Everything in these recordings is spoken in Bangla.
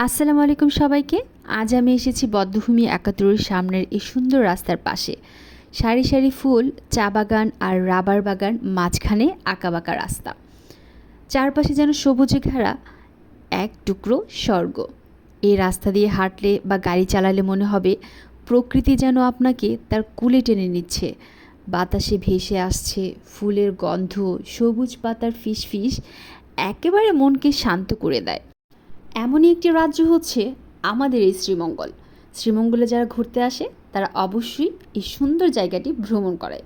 আসসালামু আলাইকুম সবাইকে। আজ আমি এসেছি বদ্ধভূমি একাত্তরের সামনের এই সুন্দর রাস্তার পাশে। সারি সারি ফুল, চা বাগান আর রাবার বাগান মাঝখানে আঁকাবাঁকা রাস্তা। চারপাশে যেন সবুজে ঘেরা এক টুকরো স্বর্গ। এই রাস্তা দিয়ে হাঁটলে বা গাড়ি চালালে মনে হবে প্রকৃতি যেন আপনাকে তার কুলে টেনে নিচ্ছে। বাতাসে ভেসে আসছে, ফুলের গন্ধ, সবুজ পাতার ফিসফিস একেবারে মনকে শান্ত করে দেয়। এমনই একটি রাজ্য হচ্ছে আমাদের এই শ্রীমঙ্গল। শ্রীমঙ্গলে যারা ঘুরতে আসে, তারা অবশ্যই এই সুন্দর জায়গাটি ভ্রমণ করে।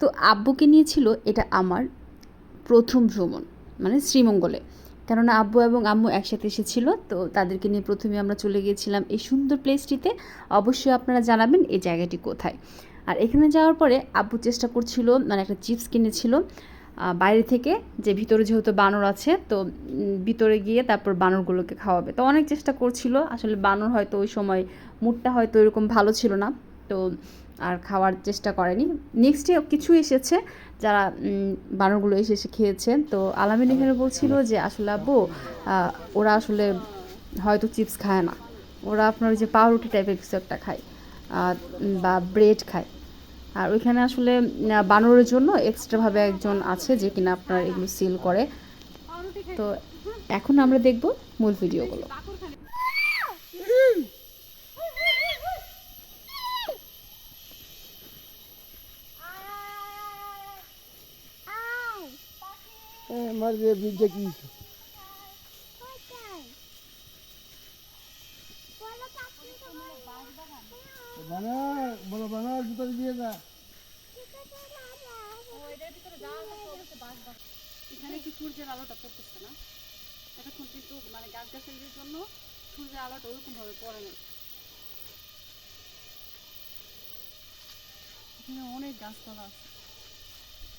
তো আব্বুকে নিয়েছিল এটা আমার প্রথম ভ্রমণ মানে শ্রীমঙ্গলে। কেননা আব্বু এবং আম্মু একসাথে এসেছিল, তো তাদেরকে নিয়ে প্রথমে আমরা চলে গিয়েছিলাম এই সুন্দর প্লেসটিতে অবশ্যই আপনারা জানাবেন এই জায়গাটি কোথায়। আর এখানে যাওয়ার পরে আব্বু চেষ্টা করছিল মানে একটা চিপস কিনেছিল। বাইরে থেকে যে ভিতরে যেহেতু বানর আছে, তো ভিতরে গিয়ে তারপর বানরগুলোকে খাওয়াবে। তো অনেক চেষ্টা করছিল, আসলে বানর হয়তো ওই সময় মুডটা হয়তো এরকম ভালো ছিল না, তো আর খাওয়ার চেষ্টা করেনি। নেক্সট কিছু এসেছে, যারা বানরগুলো এসে এসে খেয়েছে। তো আলামিন এখানে বলছিল যে, আসলে আব্বু ওরা আসলে হয়তো চিপস খায় না। ওরা আপনার যে পাউরুটি টাইপের কিছু একটা খায় বা ব্রেড খায়। আর ওইখানে আসলে বানরের জন্য এক্সট্রাভাবে একজন আছে যে কিনা আপনার এগুলো সিল করে। তো এখন আমরা দেখব মূল ভিডিওগুলো। মার দিয়ে বীজটা কি? বানা বানা ভিতরে দিয়ে যা। এখানে কি সূর্যের আলোটা পড়তেছে না? এতক্ষণ কিন্তু মানে গাছ গাছালির জন্য সূর্যের আলোটা ওরকম ভাবে পড়ে না এখানে অনেক গাছপালা আছে।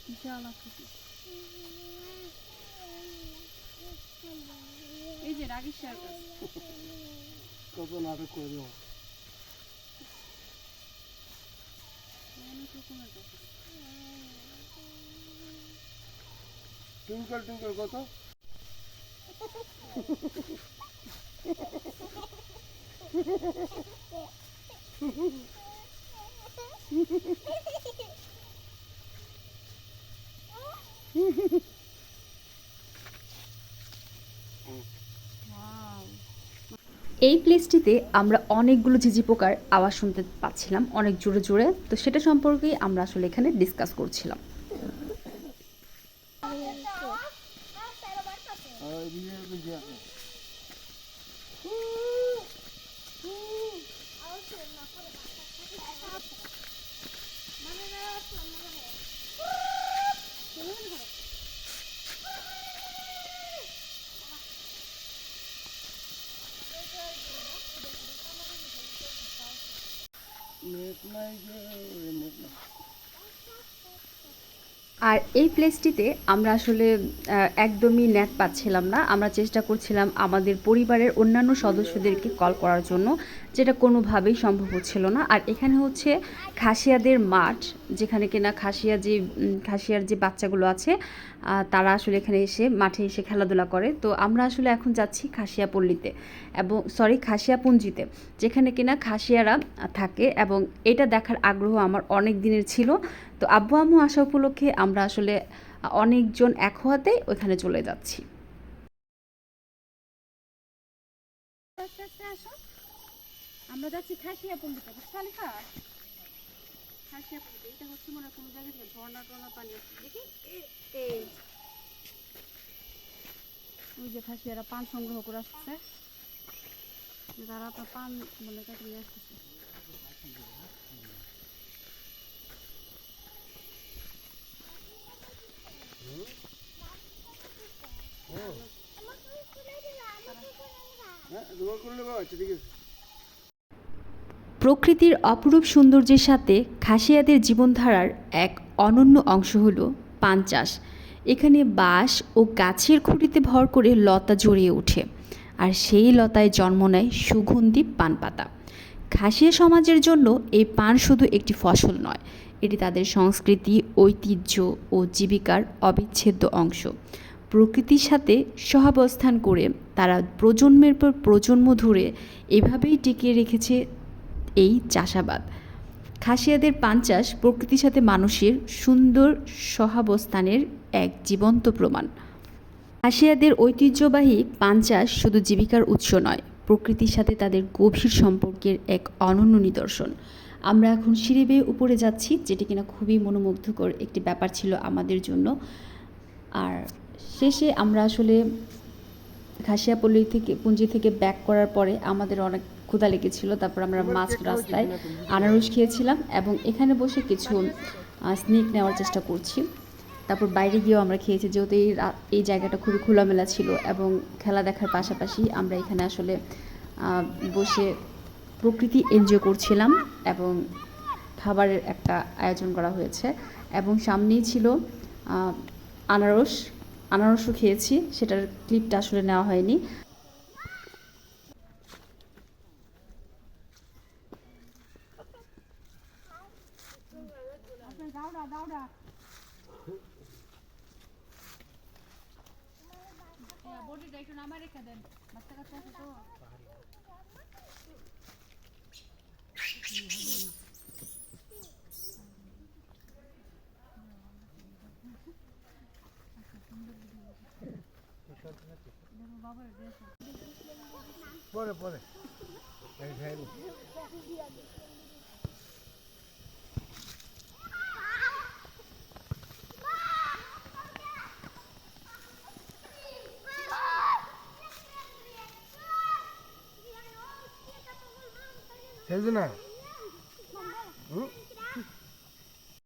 বিশাল আকৃতি। এই যে রাগির শেয়ার কত নাটক করে দেবো অনেক রকমের গাছ আছে। টুইঙ্কল টুইঙ্কল কত Wow! এই প্লেসটিতে আমরা অনেকগুলো ঝিঝি পোকার আওয়াজ শুনতে পাচ্ছিলাম, অনেক জোরে জোরে। তো সেটা সম্পর্কেই আমরা আসলে এখানে ডিসকাস করছিলাম। নেট নাই যে নেট নাই আর এই প্লেসটিতে আমরা আসলে একদমই নেট পাচ্ছিলাম না। আমরা চেষ্টা করছিলাম আমাদের পরিবারের অন্যান্য সদস্যদেরকে কল করার জন্য, যেটা কোনোভাবেই সম্ভব হচ্ছিল না। আর এখানে হচ্ছে খাসিয়াদের মাঠ, যেখানে কিনা খাসিয়া যে খাসিয়ার যে বাচ্চাগুলো আছে তারা আসলে এখানে এসে মাঠে এসে খেলাধুলা করে। তো আমরা আসলে এখন যাচ্ছি খাসিয়া পল্লীতে এবং সরি খাসিয়াপুঞ্জিতে, যেখানে কিনা খাসিয়ারা থাকে এবং এটা দেখার আগ্রহ আমার অনেক দিনের ছিল। তো আব্বু আম্মু আসা উপলক্ষে আমরা আসলে অনেকজন এক হওয়াতে ওইখানে চলে যাচ্ছি। আমরা যাচ্ছি খাসিয়া বুঝতে ঝর্ণা পানি ওই যে পান সংগ্রহ করে আসছে। যারা তো পান মনে নিয়ে আসতেছে। প্রকৃতির অপরূপ সৌন্দর্যের সাথে খাসিয়াদের জীবনধারার এক অনন্য অংশ হল পান চাষ। এখানে বাঁশ ও গাছের খুঁটিতে ভর করে লতা জড়িয়ে ওঠে আর সেই লতায় জন্ম নেয় সুগন্ধি পান পাতা খাসিয়া সমাজের জন্য এই পান শুধু একটি ফসল নয় এটি তাদের সংস্কৃতি, ঐতিহ্য ও জীবিকার অবিচ্ছেদ্য অংশ। প্রকৃতির সাথে সহাবস্থান করে তারা প্রজন্মের পর প্রজন্ম ধরে এভাবেই টিকিয়ে রেখেছে এই চাষাবাদ। খাসিয়াদের পান চাষ প্রকৃতির সাথে মানুষের সুন্দর সহাবস্থানের এক জীবন্ত প্রমাণ। খাসিয়াদের ঐতিহ্যবাহী পান চাষ শুধু জীবিকার উৎস নয়, প্রকৃতির সাথে তাদের গভীর সম্পর্কের এক অনন্য নিদর্শন। আমরা এখন সিঁড়ি বেয়ে উপরে যাচ্ছি যেটি কিনা খুবই মনোমুগ্ধকর একটি ব্যাপার ছিল আমাদের জন্য। আর শেষে আমরা আসলে ঘাসিয়াপল্লী থেকে পুঞ্জি থেকে ব্যাক করার পরে আমাদের অনেক ক্ষুধা লেগেছিল। তারপর আমরা মাছ রাস্তায় আনারস খেয়েছিলাম এবং এখানে বসে কিছু স্নেক নেওয়ার চেষ্টা করছি। তারপর বাইরে গিয়েও আমরা খেয়েছি যেহেতু এই এই জায়গাটা খুবই খোলামেলা ছিল এবং খেলা দেখার পাশাপাশি আমরা এখানে আসলে বসে প্রকৃতি এনজয় করছিলাম এবং খাবারের একটা আয়োজন করা হয়েছে এবং সামনেই ছিল আনারস, আনারসও খেয়েছি, সেটার ক্লিপটা আসলে নেওয়া হয়নি। দাওড়া বডিটা একটু নামা রেখে দেন। বাচ্চা কাচ্চা আছে তো। পরে পরে এই খাইবো। ん。